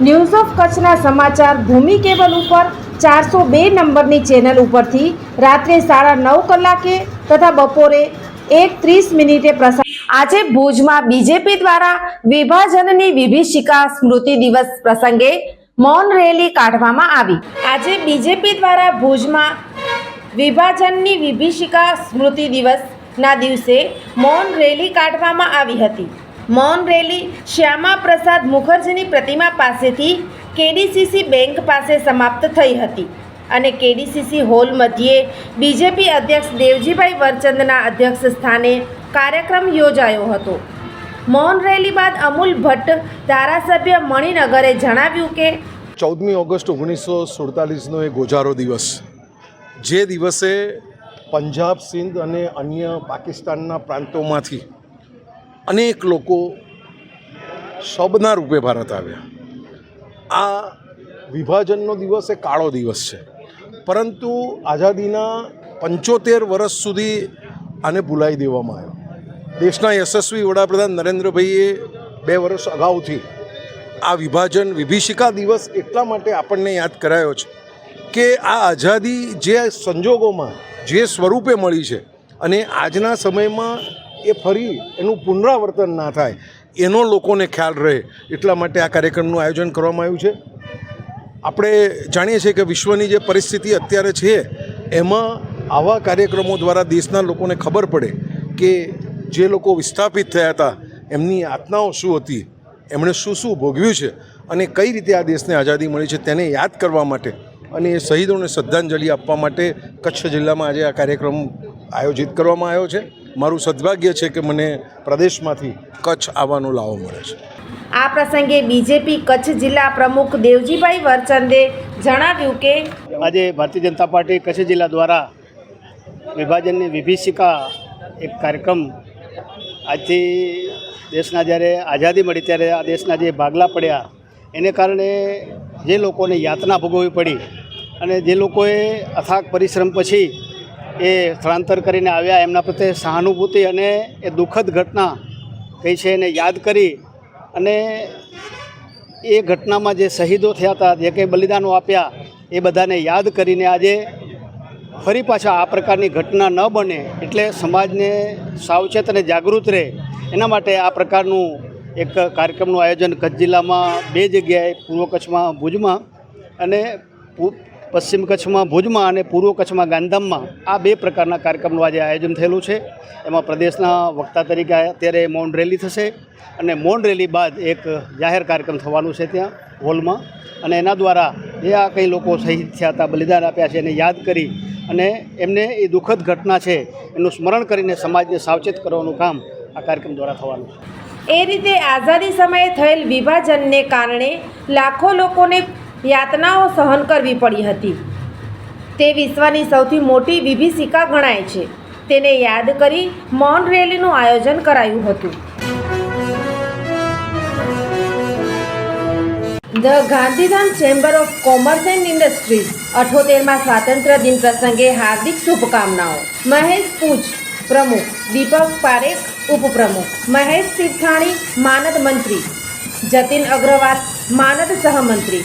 news of કચ્છના સમાચાર ભૂમિ cable ઉપર ચારસો બે નંબરની ચેનલ ઉપરથી રાત્રે સાડા નવ કલાકે તથા બપોરે એક ત્રીસ મિનિટે પ્રસાર આજે ભુજમાં બીજેપી દ્વારા વિભાજનની વિભીષિકા સ્મૃતિ દિવસ પ્રસંગે મૌન રેલી કાઢવામાં આવી. આજે બીજેપી દ્વારા ભુજમાં વિભાજનની વિભીષિકા સ્મૃતિ દિવસના દિવસે મૌન રેલી કાઢવામાં આવી હતી. મૌન રેલી શ્યામા પ્રસાદ મુખર્જીની પ્રતિમા પાસેથી કેડીસીસી બેંક પાસે સમાપ્ત થઈ હતી અને કેડીસીસી હોલ મધ્યે બીજેપી અધ્યક્ષ દેવજીભાઈ વરચંદના અધ્યક્ષ સ્થાને કાર્યક્રમ યોજાયો હતો. મૌન રેલી બાદ અમૂલ ભટ્ટ ધારાસભ્ય મણિનગરે જણાવ્યું કે ચૌદમી ઓગસ્ટ ઓગણીસો સુડતાલીસનો એ ગોજારો દિવસ. જે દિવસે પંજાબ, સિંધ અને અન્ય પાકિસ્તાનના પ્રાંતોમાંથી અનેક લોકો શબના રૂપે ભારત આવ્યા. આ વિભાજનનો દિવસ એ કાળો દિવસ છે. પરંતુ આઝાદીના પંચોતેર વર્ષ સુધી આને ભૂલાઈ દેવામાં આવ્યો. દેશના યશસ્વી વડાપ્રધાન નરેન્દ્રભાઈએ બે વર્ષ અગાઉથી આ વિભાજન વિભીષિકા દિવસ એટલા માટે આપણને યાદ કરાયો છે કે આ આઝાદી જે સંજોગોમાં, જે સ્વરૂપે મળી છે અને આજના સમયમાં એ ફરી એનું પુનરાવર્તન ના થાય. એનો લોકોને ખ્યાલ રહે. એટલા માટે આ કાર્યક્રમનું આયોજન કરવામાં આવ્યું છે. આપણે જાણીએ છીએ કે વિશ્વની જે પરિસ્થિતિ અત્યારે છે, એમાં આવા કાર્યક્રમો દ્વારા દેશના લોકોને ખબર પડે કે જે લોકો વિસ્થાપિત થયા હતા, એમની યાતનાઓ શું હતી, એમણે શું શું ભોગવ્યું છે અને કઈ રીતે આ દેશને આઝાદી મળી છે તેને યાદ કરવા માટે અને એ શહીદોને શ્રદ્ધાંજલિ આપવા માટે કચ્છ જિલ્લામાં આજે આ કાર્યક્રમ આયોજિત કરવામાં આવ્યો છે. મારું સદભાગ્ય છે કે મને પ્રદેશમાંથી કચ્છ આવવાનો લાવો મળે છે. આ પ્રસંગે બીજેપી કચ્છ જિલ્લા પ્રમુખ દેવજીભાઈ વરચંદે જણાવ્યું કે આજે ભારતીય જનતા પાર્ટી કચ્છ જિલ્લા દ્વારા વિભાજનની વિભીષિકા એક કાર્યક્રમ આજથી દેશના જ્યારે આઝાદી મળી ત્યારે આ દેશના જે ભાગલા પડ્યા એને કારણે જે લોકોને યાતના ભોગવવી પડી અને જે લોકોએ અથાગ પરિશ્રમ પછી એ સ્થળાંતર કરીને આવ્યા. એમના પ્રત્યે સહાનુભૂતિ અને એ દુઃખદ ઘટના કઈ છે એને યાદ કરી અને એ ઘટનામાં જે શહીદો થયા હતા, જે કંઈ બલિદાનો આપ્યા, એ બધાને યાદ કરીને આજે ફરી પાછા આ પ્રકારની ઘટના ન બને એટલે સમાજને સાવચેત અને જાગૃત રહે. એના માટે આ પ્રકારનું એક કાર્યક્રમનું આયોજન કચ્છ જિલ્લામાં બે જગ્યાએ પૂર્વ કચ્છમાં ભુજમાં અને પશ્ચિમ કચ્છમાં ભુજમાં અને પૂર્વ કચ્છમાં ગાંધીધામમાં આ બે પ્રકારના કાર્યક્રમનું આજે આયોજન થયેલું છે. એમાં પ્રદેશના વક્તા તરીકે અત્યારે મૌન રેલી થશે અને મૌન રેલી બાદ એક જાહેર કાર્યક્રમ થવાનું છે ત્યાં, હોલમાં. અને એના દ્વારા જે આ કંઈ લોકો શહીદ થયા હતા, બલિદાન આપ્યા છે એને યાદ કરી અને એમને એ દુઃખદ ઘટના છે એનું સ્મરણ કરીને સમાજને સાવચેત કરવાનું કામ આ કાર્યક્રમ દ્વારા થવાનું છે. એ રીતે આઝાદી સમયે થયેલ વિભાજનને કારણે લાખો લોકોને યાતનાઓ સહન કરવી પડી હતી. તે વિશ્વની સૌથી મોટી વિભીષિકા ગણાય છે. તેને યાદ કરી મૌન રેલીનું આયોજન કરાયું હતું. The Gandhidham chamber of commerce and industries, અઠોતેરમાં સ્વાતંત્ર્ય દિન પ્રસંગે હાર્દિક શુભકામનાઓ. મહેશ પૂજ, પ્રમુખ. દીપક પારેખ, ઉપપ્રમુખ. મહેશ તીર્થાણી, માનદ મંત્રી. જતીન અગ્રવાલ, માનદ સહમંત્રી.